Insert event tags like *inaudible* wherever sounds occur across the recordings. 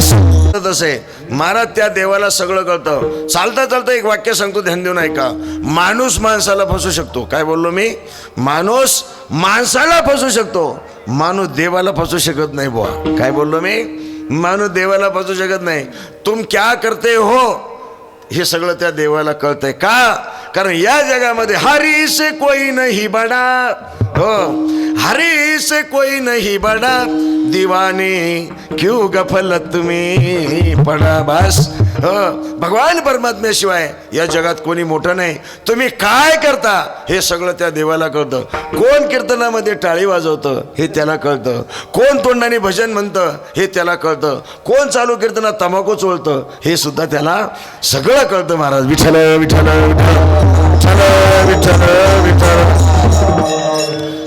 शाबास तसे. महाराज त्या देवाला सगळं कळतं. चालता चालता एक वाक्य सांगतो ध्यान देऊन ऐका. माणूस माणसाला फसू शकतो. काय बोललो मी? माणूस माणसाला फसू शकतो. माणूस देवाला फसू शकत नाही बुवा. काय बोललो मी? माणूस देवाला फसू शकत नाही. तुम क्या करते हो? हे सगळं त्या देवाला कळतंय का? कारण या जगामध्ये हरी से कोई नाही बडा. हो. हरी से कोई नाही बडा. दिवाने क्यू गफलत तुम्ही पडा बस. हो. भगवान परमात्म्याशिवाय या जगात कोणी मोठं नाही. तुम्ही काय करता हे सगळं त्या देवाला कळतं. कोण कीर्तनामध्ये टाळी वाजवतं हे त्याला कळतं. कोण तोंडाने भजन म्हणतं हे त्याला कळतं. कोण चालू कीर्तनात तंबाखू चोळतं हे सुद्धा त्याला सगळं कळतं महाराज. विठ्ठल विठ्ठल विठ्ठल. विठ्ठल विठ्ठल विठ्ठल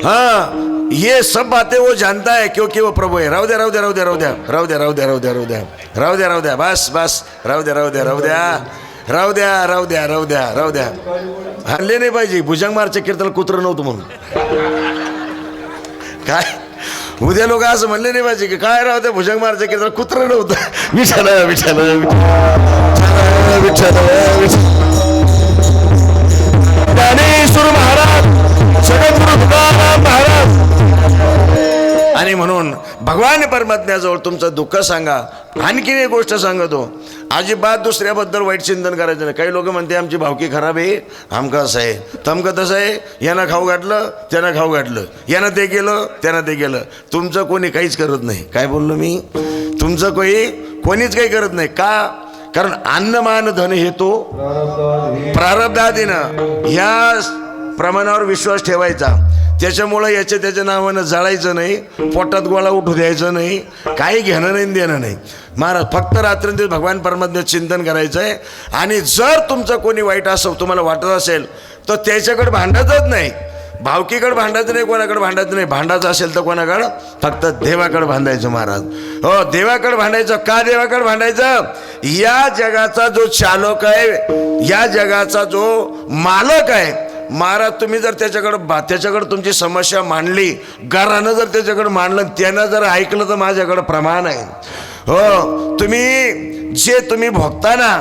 हाँ ये सब बातें वो जानता है क्योंकि वो प्रभु है राव द्या राव द्या राव द्या राव द्या राव द्या राव द्या राव द्या राव द्या राव द्या राव द्या बस बस राव द्या राव द्या राव द्या राव द्या राव द्या राव द्या राव द्या हल्ले नाही पाहिजे भुजंगमारचे कीर्तन कुत्र नव्हतं म्हणून काय उद्या लोक असं म्हणले नाही पाहिजे की काय राव द्या भुजंगमारचे कीर्तन कुत्र नव्हतं विचार विचार विचार विचार ज्ञानेश्वर महाराज जगद्गुरु तुकाराम महाराज. आणि म्हणून भगवान परमात्म्याजवळ तुमचं दुःख सांगा. आणखीन एक गोष्ट सांगतो. अजिबात दुसऱ्याबद्दल वाईट चिंतन करायचं नाही. काही लोक म्हणते आमची भावकी खराब आहे. आमकं असं आहे? तमकं तसं आहे? यानं खाऊ घातलं त्यानं खाऊ घातलं. यानं ते केलं त्यानं ते केलं. तुमचं कोणी काहीच करत नाही. काय बोललो मी? तुमचं कोणी कोणीच काही करत नाही. का? कारण अन्नमान धन हे तो प्रारब्धादीनं ह्या प्रमाणावर विश्वास ठेवायचा. त्याच्यामुळं याच्या त्याच्या नावानं जळायचं नाही पोटात गोळा उठू द्यायचं नाही काही घेणं नाही देणं नाही. महाराज फक्त रात्रंदिवस भगवान परमात्म्यात चिंतन करायचं आहे आणि जर तुमचं कोणी वाईट असं तुम्हाला वाटत असेल तर त्याच्याकडे भांडतच नाही. भावकीकडे भांडायचं नाही कोणाकडे भांडायचं नाही. भांडायचं असेल तर कोणाकडं? फक्त देवाकडे भांडायचं महाराज. हो देवाकडे भांडायचं का देवाकडे भांडायचं? या जगाचा जो चालक आहे या जगाचा जो मालक आहे महाराज तुम्ही जर त्याच्याकडं बा त्याच्याकडं तुमची समस्या मांडली घरानं जर त्याच्याकडं मांडलं त्यानं जर ऐकलं तर माझ्याकडं प्रमाण आहे. हो तुम्ही जे तुम्ही भोगताना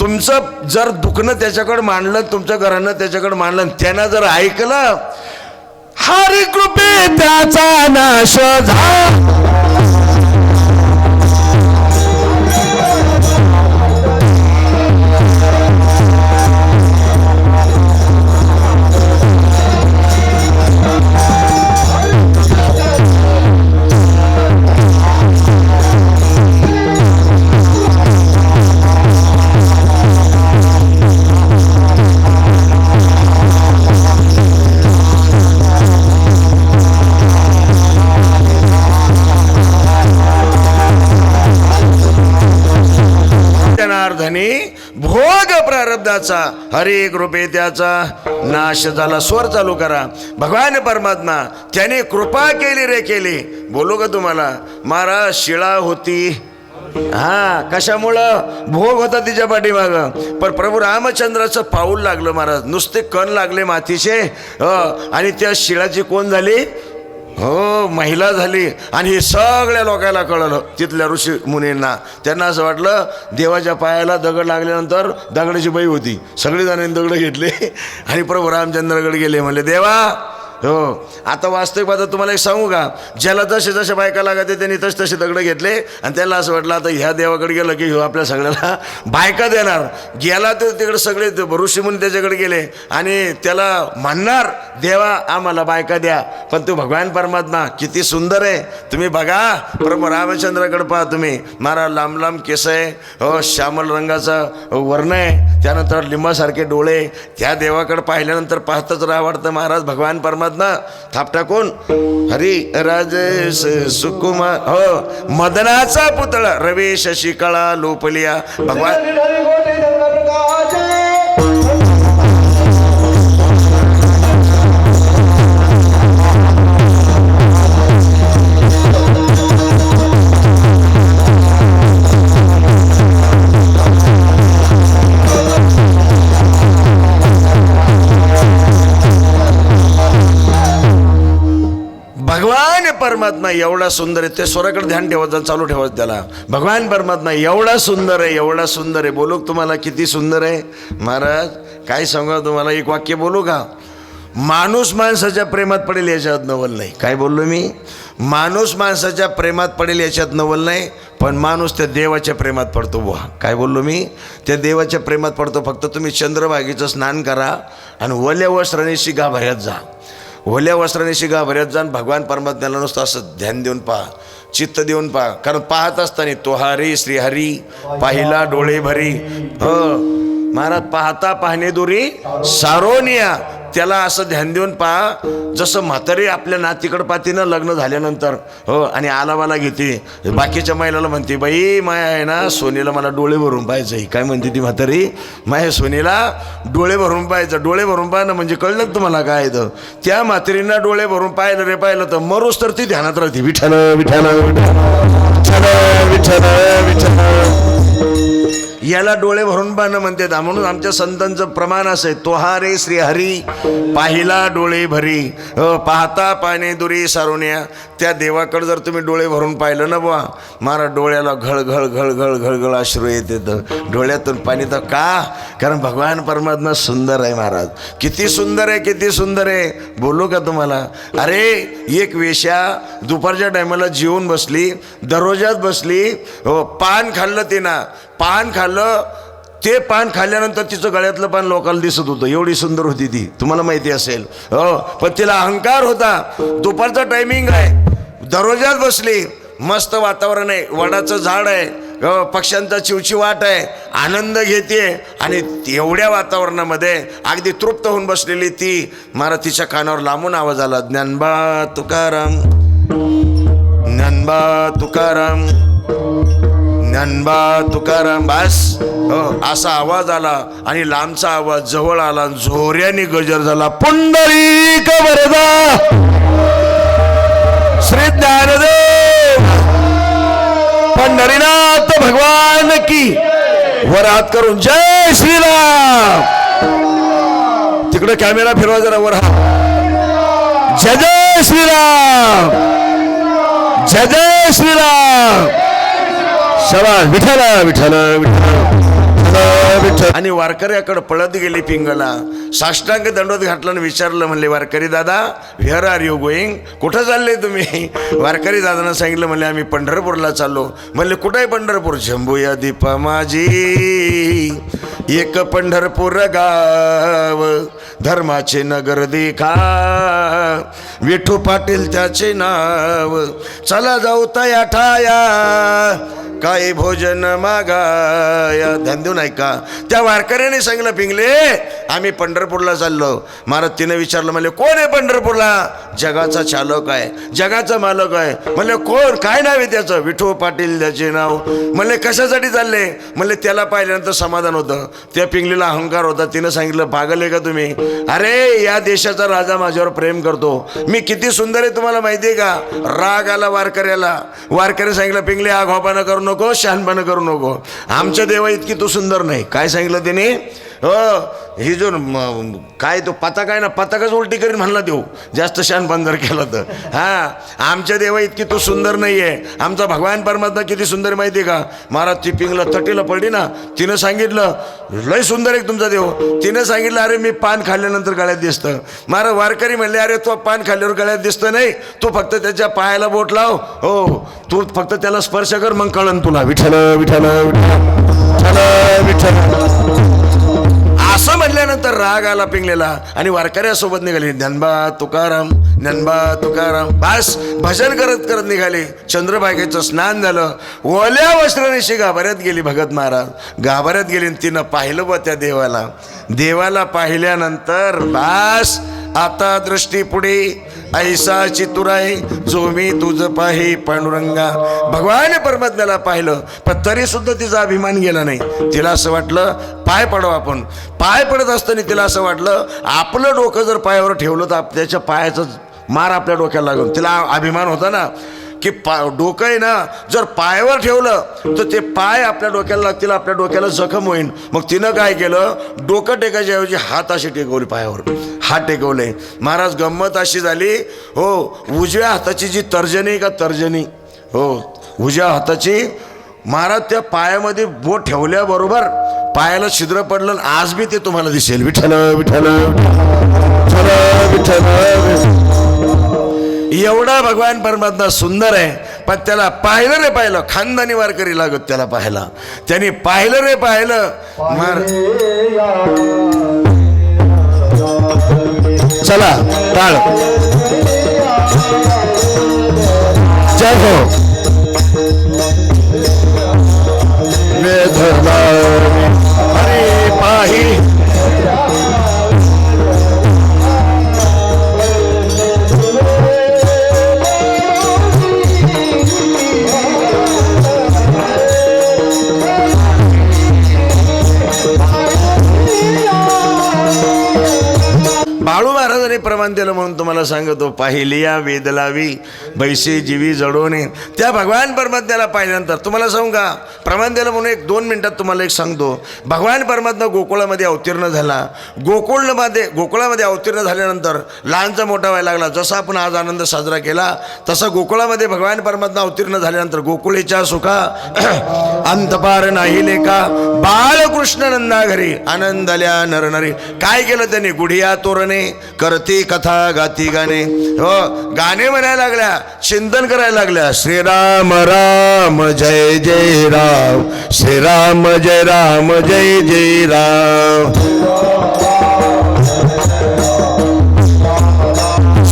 तुमचं जर दुखणं त्याच्याकडे मांडलं तुमच्या घरानं त्याच्याकडे मांडलं त्यानं जर ऐकलं हरिकृपे त्याचा नाश झाला. चा हर एक रुपये त्याचा नाश झाला स्वर चालू करा. भगवान परमात्मा त्याने कृपा केली रे केली. बोलू का तुम्हाला? महाराज शिळा होती. हा कशामुळं? भोग होता तिच्या पाठीमाग. पण प्रभू रामचंद्राचं पाऊल लागलं महाराज. नुसते कण लागले मातीचे. आणि त्या शिळाची कोण झाली? हो महिला झाली. आणि हे सगळ्या लोकांना कळलं तिथल्या ऋषी मुनींना. त्यांना असं वाटलं देवाच्या पायाला दगड लागल्यानंतर दगडाची बाई होती. सगळेजणांनी दगड घेतले. *laughs* आणि प्रभू रामचंद्राकडे गेले म्हणले देवा हो. आता वास्तविक तुम्हाला एक सांगू का? ज्याला जसे जसे बायका लागते त्यांनी तसे तसे दगड घेतले आणि त्याला असं वाटलं आता ह्या देवाकडे गेलं की ह्यो आपल्या सगळ्याला बायका देणार. गेला तर तिकडे सगळे ऋषी म्हणून त्याच्याकडे गेले आणि त्याला म्हणणार देवा आम्हाला बायका द्या पण तो भगवान परमात्मा किती सुंदर आहे. तुम्ही बघा प्रभू रामचंद्राकडे पहा तुम्ही. मारा लांब लांब केस आहे हो श्यामल रंगाचा वर्ण आहे त्यानंतर लिंबासारखे डोळे. त्या देवाकडे पाहिल्यानंतर पाहतच राहा वाटतं महाराज भगवान परमात्मा थाप टाकून हरी राजेश सुकुमार हो मदनाचा पुतळा रवी शशिकळा लोपलिया भगवान परमात्मा एवढा सुंदर आहे. ते स्वराकडे ध्यान ठेवायचं चालू ठेवायचं त्याला. भगवान परमात्मा एवढा सुंदर आहे एवढा सुंदर आहे. बोलू तुम्हाला किती सुंदर आहे? महाराज काय सांगा तुम्हाला? एक वाक्य बोलू का? माणूस माणसाच्या प्रेमात पडेल याच्यात नवल नाही. काय बोललो मी? माणूस माणसाच्या प्रेमात पडेल याच्यात नवल नाही पण माणूस त्या देवाच्या प्रेमात पडतो बुवा. काय बोललो मी? त्या देवाच्या प्रेमात पडतो. फक्त तुम्ही चंद्रभागेचं स्नान करा आणि ओल्या वस्त्राने गाभाऱ्यात जा. ओल्या वस्त्राने शिगा बऱ्याच जण भगवान परमात्म्याला नुसतं असं ध्यान देऊन पहा चित्त देऊन पहा. कारण पाहत असताना तो हरी श्रीहरी पाहिला डोळे भरी. ह. महाराज पाहता पाहणे दुरी सारोनिया. त्याला असं ध्यान देऊन पहा जसं म्हातारी आपल्या नातीकडं पाहते ना लग्न झाल्यानंतर. हो आणि आलावाला घेते. बाकीच्या महिलाला म्हणते बाई माया आहे ना सोनीला मला डोळे भरून पाहायचं काय म्हणते ती म्हातारी? माया सोनीला डोळे भरून पाहायचं. डोळे भरून पाहिलं म्हणजे कळलं का तुम्हाला काय तर? त्या म्हातारींना डोळे भरून पाहिलं रे पाहिलं तर मरूच तर ती ध्यानात राहते. विठ्ठल विठ्ठल विठ्ठल विठ्ठल विठ्ठल. याला डोळे भरून पाहणं म्हणतात. म्हणून आमच्या संतांचं प्रमाण असं आहे. तोहारे श्रीहरी पाहिला डोळे भरी. पाहता पाने दुरी सारुण्या. त्या देवाकडं जर तुम्ही डोळे भरून पाहिलं ना बुवा मारा डोळ्याला घळघळ घळ घळ घळ अश्रू येते तर डोळ्यातून पाणी तर का? कारण भगवान परमात्मा सुंदर आहे महाराज. किती सुंदर आहे किती सुंदर आहे. बोलू का तुम्हाला? अरे एक वेश्या दुपारच्या टायमाला जेवून बसली दररोजात बसली हो पान खाल्लं तिनं. पान खाल्लं ते पान खाल्ल्यानंतर तिचं गळ्यातलं पान लोकांना दिसत होतं. एवढी सुंदर होती ती. तुम्हाला माहिती असेल. हो पण तिला अहंकार होता. दुपारचा टायमिंग आहे. दररोजात बसली. मस्त वातावरण आहे. वडाचं झाड आहे. पक्ष्यांचा चिवचिवाट आहे. आनंद घेते. आणि एवढ्या वातावरणामध्ये अगदी तृप्त होऊन बसलेली ती मला तिच्या कानावर लांबून आवाज आला. ज्ञानबा तुकाराम. ज्ञानबा तुकाराम. ज्ञानबा तुकाराम. बस. हो असा आवाज आला आणि लांबचा आवाज जवळ आला. आणि जोऱ्याने गजर झाला. पुंडरी कबरदा श्री ज्ञानदेव पंढरीनाथ भगवान की वरात करून जय श्रीराम। तिकडे कॅमेरा फिरवा जरा वर हा. जय जय श्रीराम। जय जय श्रीराम। शबा विठ्ठल विठ्ठल विठ्ठल। विठ्ठल आणि वारकऱ्याकडे पळत गेली पिंगला. साष्टांग दंडोत घातलं आणि विचारलं म्हणले वारकरी दादा व्हिअर आर यू गोईंग कुठं चालले तुम्ही? वारकरी दादानं सांगितलं म्हणले आम्ही पंढरपूरला चाललो. म्हणले कुठं आहे पंढरपूर? शंभूया दीपा माझी. एक पंढरपूर गाव धर्माचे नगर देखा. विठू पाटील त्याचे नाव चला जाऊ तया ठाया. काही भोजन मागाया. ध्यान देऊ नाही का त्या वारकऱ्याने सांगलं पिंगले आम्ही पंढरपूरला चाललो. महाराज तिने विचारलं म्हणजे कोण आहे पंढरपूरला? जगाचा चालक आहे जगाचा मालक आहे. म्हणजे कोण? काय नाव आहे त्याचं? विठू पाटील त्याचे नाव. म्हणले कशासाठी चालले? म्हणले त्याला पाहिल्यानंतर समाधान होतं. त्या पिंगलीला अहंकार होता. तिनं सांगितलं पागल आहे का तुम्ही? अरे या देशाचा राजा माझ्यावर प्रेम करतो. मी किती सुंदर आहे तुम्हाला माहिती आहे का? राग आला वारकऱ्याला. वारकरी सांगितलं पिंगले आग करू नको शहाणपणं करू नको. आमच्या देवा इतकी तू सुंदर नाही. काय सांगितलं त्याने हो ही जो काय तो पताक आहे ना पताकच उलटी करीन म्हणला देऊ. जास्त शान जर केलं तर. हा आमच्या देवा इतकी तू सुंदर नाही आहे आमचा भगवान परमात्मा किती सुंदर माहिती आहे का? महाराज ती पिंगला तटीला पडली ना तिनं सांगितलं लय सुंदर आहे तुमचा देव. तिनं सांगितलं अरे मी पान खाल्ल्यानंतर गळ्यात दिसतं. महाराज वारकरी म्हणले अरे तो पान खाल्ल्यावर गळ्यात दिसतं नाही. तू फक्त त्याच्या पायाला बोट लाव. हो तू फक्त त्याला स्पर्श कर मग कळन तुला. विठ्ठल विठ्ठल. विठ्ठल विठ्ठल. असं म्हटल्यानंतर राग आला पिंगलेला आणि वारकऱ्यासोबत निघाले. ज्ञानबा तुकाराम ज्ञानबा तुकाराम. बास भजन करत करत निघाले. चंद्रभागेचं स्नान झालं. ओल्या वस्त्रानेशी गाभाऱ्यात गेली भगत महाराज. गाभाऱ्यात गेली तिनं पाहिलं बा त्या देवाला. देवाला पाहिल्यानंतर बास आता दृष्टी पुढे. ऐसा चितुराई जो मी तुझ पाहे पांडुरंगा. भगवान परमात्म्याला पाहिलं पण तरी सुद्धा तिचा अभिमान गेला नाही. तिला असं वाटलं पाय पडव आपण. पाय पडत असताना तिला असं वाटलं आपलं डोकं जर पायावर ठेवलं तर त्याच्या पायाचं मार आपल्या डोक्याला लागून. तिला अभिमान होता ना. की पा डोकं आहे ना जर पायावर ठेवलं तर ते पाय आपल्या डोक्याला लागतील आपल्या डोक्याला जखम होईल मग तिनं काय केलं? डोकं टेकायच्या ऐवजी हात अशी टेकवली पायावर. हात टेकवले. महाराज गंमत अशी झाली हो उजव्या हाताची जी तर्जनी आहे का तर्जनी? हो उजव्या हाताची. महाराज त्या पायामध्ये बोट ठेवल्याबरोबर पायाला छिद्र पडलं आणि आज बी ते तुम्हाला दिसेल. विठ्ठल विठ्ठल विठ्ठल विठ्ठल. एवढा भगवान परमात्मा सुंदर आहे पण त्याला पाहिलं रे पाहिलं खानदानी वारकरी लागत त्याला पाहायला. त्याने पाहिलं रे पाहिलं चला टाळ. जय हो. वेधला पाही. तुम्हाला सांगतो पाहिलिया वेदलावी बैसे जीवी जडवणे त्या भगवान परमात्म्याला पाहिल्यानंतर तुम्हाला सांगू का? प्रमाण दिलं म्हणून एक दोन मिनटात तुम्हाला एक सांगतो. भगवान परमात्मा गोकुळामध्ये अवतीर्ण झाला. गोकुळमध्ये गोकुळामध्ये अवतीर्ण झाल्यानंतर लहानचा मोठा व्हायला लागला. जसा आपण आज आनंद साजरा केला तसा गोकुळामध्ये भगवान परमात्मा अवतीर्ण झाल्यानंतर गोकुळीच्या सुखा *clears throat* अंतपार नाही लेखा बाळकृष्ण नंदा घरी आनंदल्या नरनरी. काय केलं त्यांनी? गुढिया तोरणे करती कथा गाती गाणे. हो गाणे म्हणायला लागल्या. चिंतन करायला लागल्या. श्रीराम राम जय जय राम. श्रीराम जय राम जय जय राम.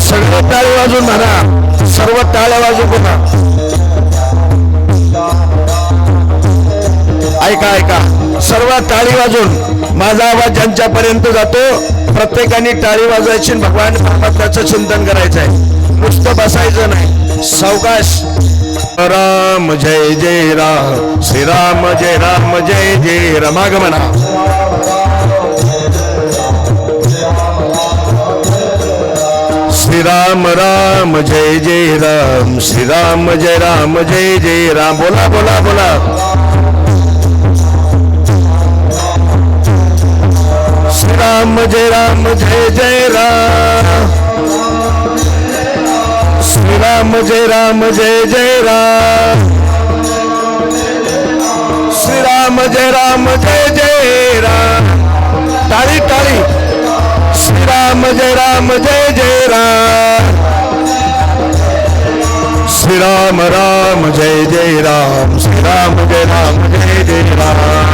सर्व टाळे वाजून म्हणा. सर्व टाळ्या वाजून पुन्हा ऐका ऐका. सर्व टाळी वाजून माझा आवाज ज्यांच्यापर्यंत जातो प्रत्येकाने टाळी वाजवायची भगवान परमात्म्याचं चिंतन करायचं आहे नुसतं बसायचं नाही सावकाश। राम जय जय राम श्रीराम जय राम जय जय रमाग म्हणा श्रीराम राम जय जय राम, श्री राम जय राम जय जय राम। बोला बोला बोला। श्री राम जय राम जय जय राम। श्रीराम जय राम जय जय राम। श्री राम जय राम जय जय राम। टाळी टाळी। श्री राम जय राम जय जय राम। श्री राम राम जय जय राम। श्री राम जय राम जय जय राम।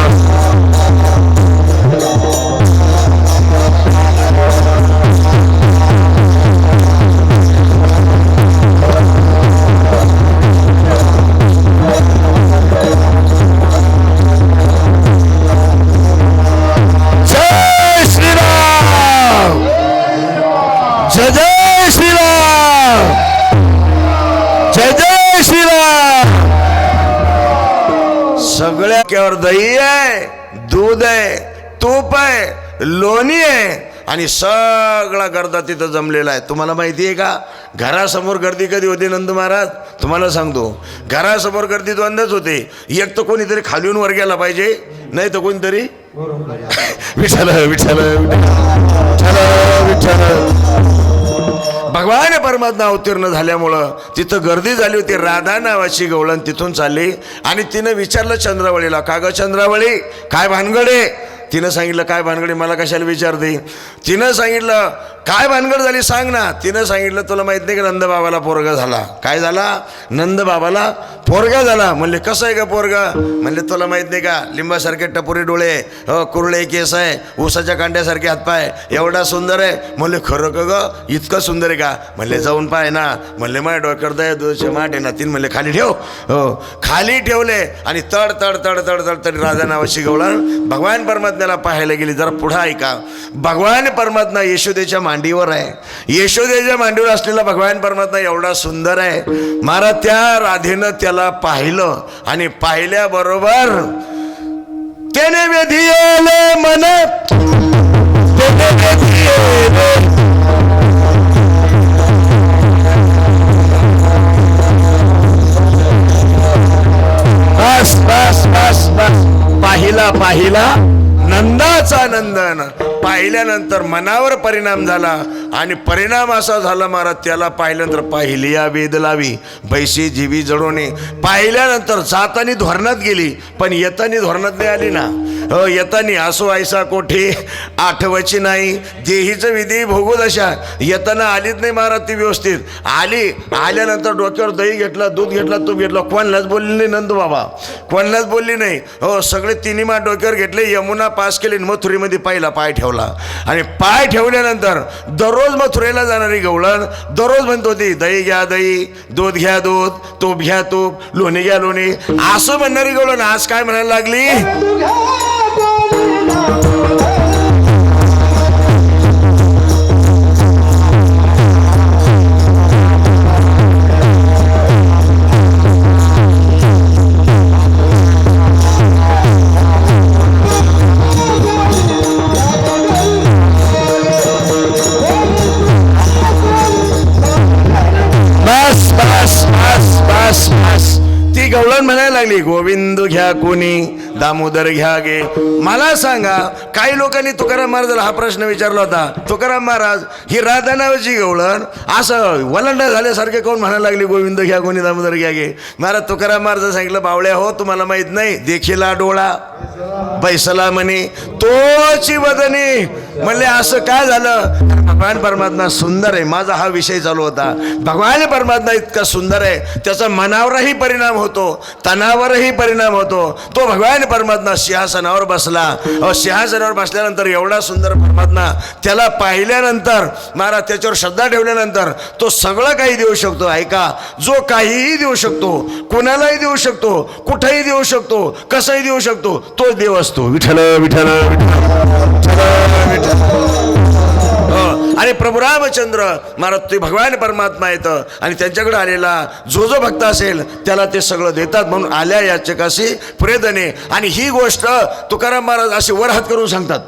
केवर दही आहे दूध आहे तूप आहे लोणी आहे आणि सगळा गर्दा तिथं जमलेला आहे. तुम्हाला माहिती आहे का? घरासमोर गर्दी कधी होती नंद महाराज? तुम्हाला सांगतो. घरासमोर गर्दी द्वंदच होते. एक तर कोणीतरी खालीहून वर गेला पाहिजे नाही तर कोणीतरी *laughs* विठ्ठल विठ्ठल विठ्ठल. विठ्ठल. भगवान परमात्मा अवतीर्ण झाल्यामुळं तिथं गर्दी झाली होती राधा नावाची गवळण तिथून चालली. आणि तिनं विचारलं चंद्रावळीला का चंद्रावळी काय भानगडे तिनं सांगितलं काय भानगडी मला कशाला विचारते तिनं सांगितलं काय भानगड झाली सांग ना. तिनं सांगितलं तुला माहीत नाही का नंदबाबाला पोरगा झाला? काय झाला? नंदबाबाला पोरगा झाला. म्हणले कसं आहे का पोरगा? म्हणले तुला माहीत नाही का लिंबासारखे टपुरी डोळे हो कुरळे केस आहे ऊसाच्या कांड्यासारखे हातपाय एवढा सुंदर आहे. म्हणले खरं का ग इतकं सुंदर आहे का? म्हणले जाऊन पाय ना. म्हणले माय डोक्यावर दया दुधाचे माठ आहे ना. तीन म्हणले खाली ठेव. हो खाली ठेवले आणि तड तड तड तड तड तड राजा नावाशी गवळण भगवान परमात्म्याला पाहायला गेली जरा पुढं ऐका. भगवान परमात्मा यशोदेच्या मांडीवर आहे. यशोदेच्या मांडीवर असलेला भगवान परमात्मा एवढा सुंदर आहे. महाराज त्या राधेनं त्याला पाहिलं आणि पाहिल्याबरोबर त्याने वेधिले मन बस बस बस बस. पाहिला पाहिला. नंदाचा नंदन. पाहिल्यानंतर मनावर परिणाम झाला आणि परिणाम असा झाला महाराज त्याला पाहिल्यानंतर पाहिली या वेद लावी बैशी जीवी जडवणे पाहिल्यानंतर जातानी धोरणात गेली पण येतानी धोरणात नाही आली ना. हो येतानी असो ऐसा कोठे आठवायची नाही. देहीचं विधी भोगू दशा येताना आलीच नाही महाराज ती व्यवस्थित. आली आल्यानंतर डोक्यावर दही घेतला दूध घेतला तूप घेतला कोणलाच बोलली नाही नंदू बाबा. कोणलाच बोलली नाही. हो सगळे तिन्ही मा डोक्यावर घेतले यमुना पास केली मथुरीमध्ये पाहिला पाय ठेवला. आणि पाय ठेवल्यानंतर दररोज मथुरेला जाणारी गवळण दररोज म्हणत होती दही घ्या दही दूध घ्या दूध तूप घ्या तूप लोणी घ्या लोणी. असं म्हणणारी गवळण आज काय म्हणायला लागली? दामोदर घ्या गे. मला सांगा काही लोकांनी तुकाराम महाराजाला हा प्रश्न विचारला होता. तुकाराम महाराज ही राधा नावाची गवळण असं वलंडा झाल्यासारखे कोण म्हणायला लागले गोविंद घ्या कोणी दामोदर घ्या गे. महाराज तुकाराम महाराज सांगितलं बावळ्या हो तुम्हाला माहीत नाही देखीला डोळा बैसला म्हणे तोची वदनी म्हणले असं काय झालं? भगवान परमात्मा सुंदर आहे. माझा हा विषय चालू होता. भगवान परमात्मा इतका सुंदर आहे. त्याचा मनावरही परिणाम होतो. तणावरही परिणाम होतो. तो भगवान परमात्मा सिंहासनावर बसला. सिंहासनावर बसल्यानंतर एवढा सुंदर परमात्मा त्याला पाहिल्यानंतर महाराज त्याच्यावर श्रद्धा ठेवल्यानंतर तो सगळं काही देऊ शकतो. ऐका जो काहीही देऊ शकतो कोणालाही देऊ शकतो कुठेही देऊ शकतो कसंही देऊ शकतो तोच देव असतो विठ्ठल विठ्ठल विठ्ठल विठ्ठल हो. आणि प्रभू रामचंद्र महाराज ते भगवान परमात्मा येतं आणि त्यांच्याकडे आलेला जो जो भक्त असेल त्याला ते सगळं देतात म्हणून आल्या याचकाशी प्रेदने आणि ही गोष्ट तुकाराम महाराज अशी वर हात करून सांगतात.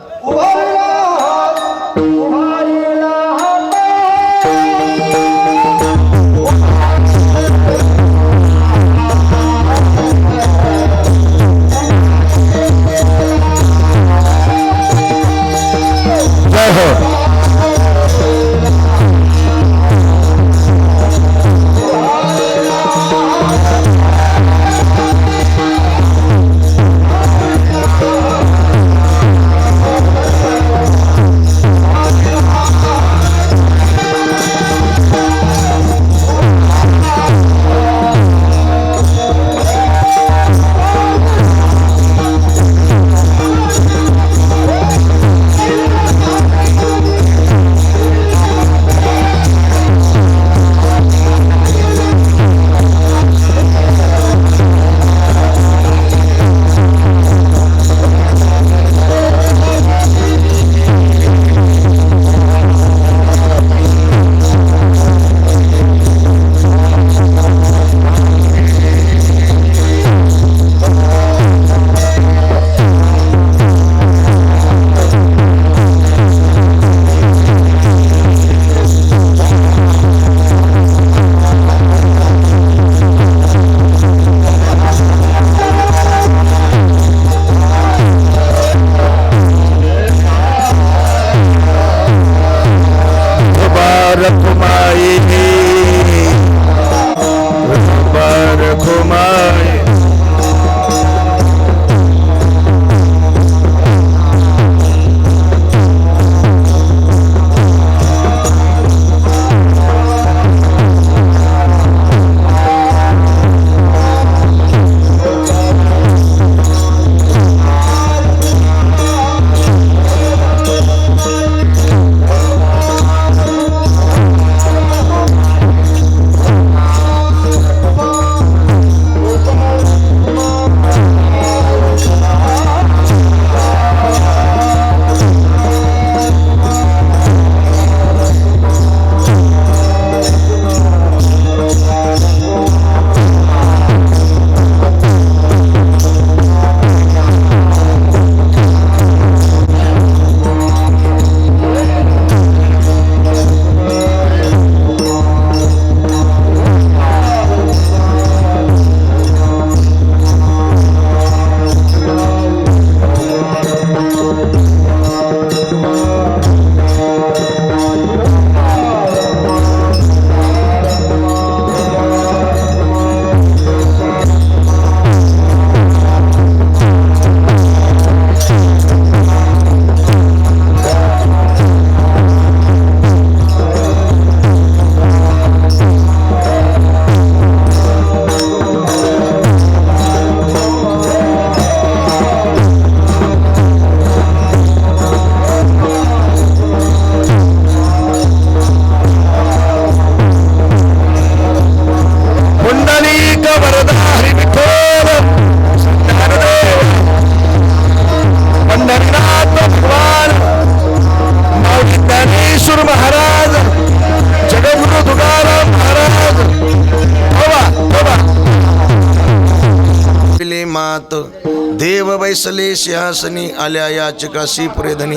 देव बैसले सिंहासनी आल्या याचिकासी पुरेधनी.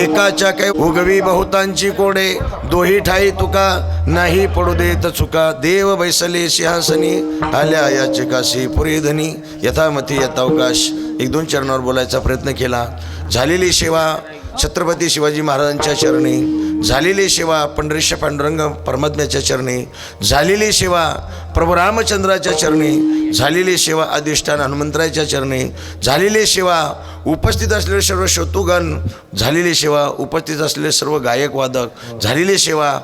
एकाच्या काय उगवी बहुतांची कोडे दोही ठाई तुका नाही पडू देत चुका. देव बैसले सिंहासनी आल्या याचिकासी पुरेधनी. यथामती यथावकाश एक दोन चरणावर बोलायचा प्रयत्न केला. झालेली सेवा छत्रपती शिवाजी महाराजांच्या चरणी. झालेली सेवा पंढरीश पांडुरंग परमात्म्याच्या चरणी. झालेली सेवा प्रभू रामचंद्राच्या चरणी झालेली सेवा अधिष्ठान हनुमंतराच्या चरणी झालेली सेवा उपस्थित असलेले सर्व शत्रुगण झालेली सेवा उपस्थित असलेले सर्व गायक वादक झालेली सेवा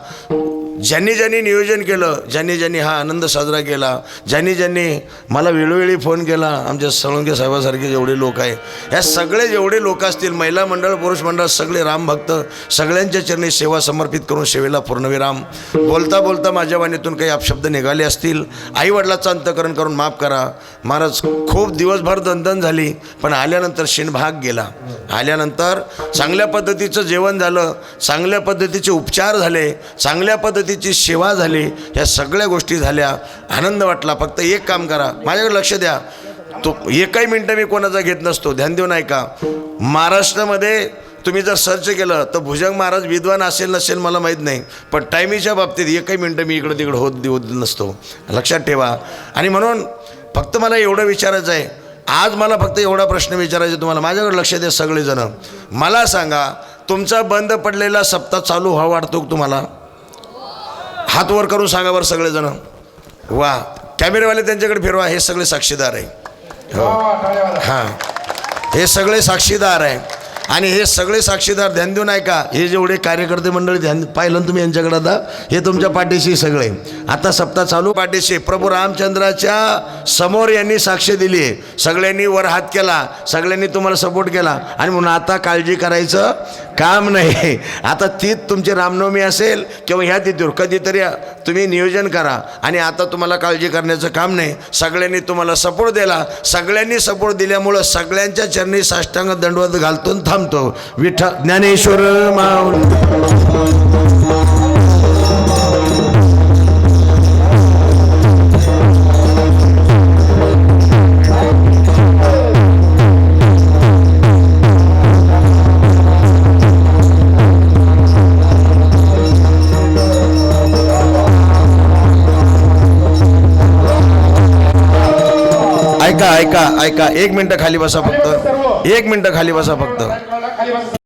ज्यांनी ज्यांनी नियोजन केलं ज्यांनी ज्यांनी हा आनंद साजरा केला ज्यांनी ज्यांनी मला वेळोवेळी फोन केला आमच्या सळुंके साहेबासारखे जेवढे लोक आहे ह्या सगळे जेवढे लोक असतील महिला मंडळ पुरुष मंडळ सगळे रामभक्त सगळ्यांच्या चरणी सेवा समर्पित करून सेवेला पूर्णविराम. बोलता बोलता माझ्या वाणीतून काही अपशब्द निघाले असतील आईवडिलाचं अंतकरण करून माफ करा. महाराज खूप दिवसभर दणदण झाली पण आल्यानंतर शिनभाग गेला. आल्यानंतर चांगल्या पद्धतीचं जेवण झालं चांगल्या पद्धतीचे उपचार झाले चांगल्या पद्धतीची सेवा झाली ह्या सगळ्या गोष्टी झाल्या. आनंद वाटला फक्त एक काम करा. माझ्याकडे लक्ष द्या. तो एकही मिनटं मी कोणाचा घेत नसतो. ध्यान देऊन ऐका महाराष्ट्रामध्ये तुम्ही जर सर्च केलं तर भुजंग महाराज विद्वान असेल नसेल मला माहीत नाही. पण टायमीच्या बाबतीत एकही मिनटं मी इकडं तिकडं होत देऊ नसतो. लक्षात ठेवा. आणि म्हणून फक्त मला एवढं विचारायचं आहे. आज मला फक्त एवढा प्रश्न विचारायचा आहे तुम्हाला. माझ्याकडे लक्ष द्या सगळेजण. मला सांगा तुमचा बंद पडलेला सप्ताह चालू व्हा वाटतो तुम्हाला? हात वर करून सांगा बरं सगळेजण. वा. कॅमेरेवाले त्यांच्याकडे फिरवा. हे सगळे साक्षीदार आहे. हो. हां. हे सगळे साक्षीदार आहे. आणि हे सगळे साक्षीदार ध्यान देऊन ऐका हे जेवढे कार्यकर्ते मंडळी ध्यान पाहिलं तुम्ही यांच्याकडे आता? हे तुमच्या पाठीशी सगळे. आता सप्ताह चालू पाठीशी. प्रभू रामचंद्राच्या समोर यांनी साक्ष दिली. आहे सगळ्यांनी वर हात केला. सगळ्यांनी तुम्हाला सपोर्ट केला. आणि म्हणून आता काळजी करायचं काम नाही. *laughs* आता तीच तुमची रामनवमी असेल किंवा ह्या तिथीवर कधीतरी तुम्ही नियोजन करा. आणि आता तुम्हाला काळजी करण्याचं काम नाही. सगळ्यांनी तुम्हाला सपोर्ट दिला. सगळ्यांनी सपोर्ट दिल्यामुळं सगळ्यांच्या चरणी साष्टांग दंडवत घालतून थांब. थांबतो विठ्ठल ज्ञानेश्वर माऊली. ऐका ऐका ऐका एक मिनटं खाली बसा फक्त. एक मिनटं खाली बसा फक्त. あます。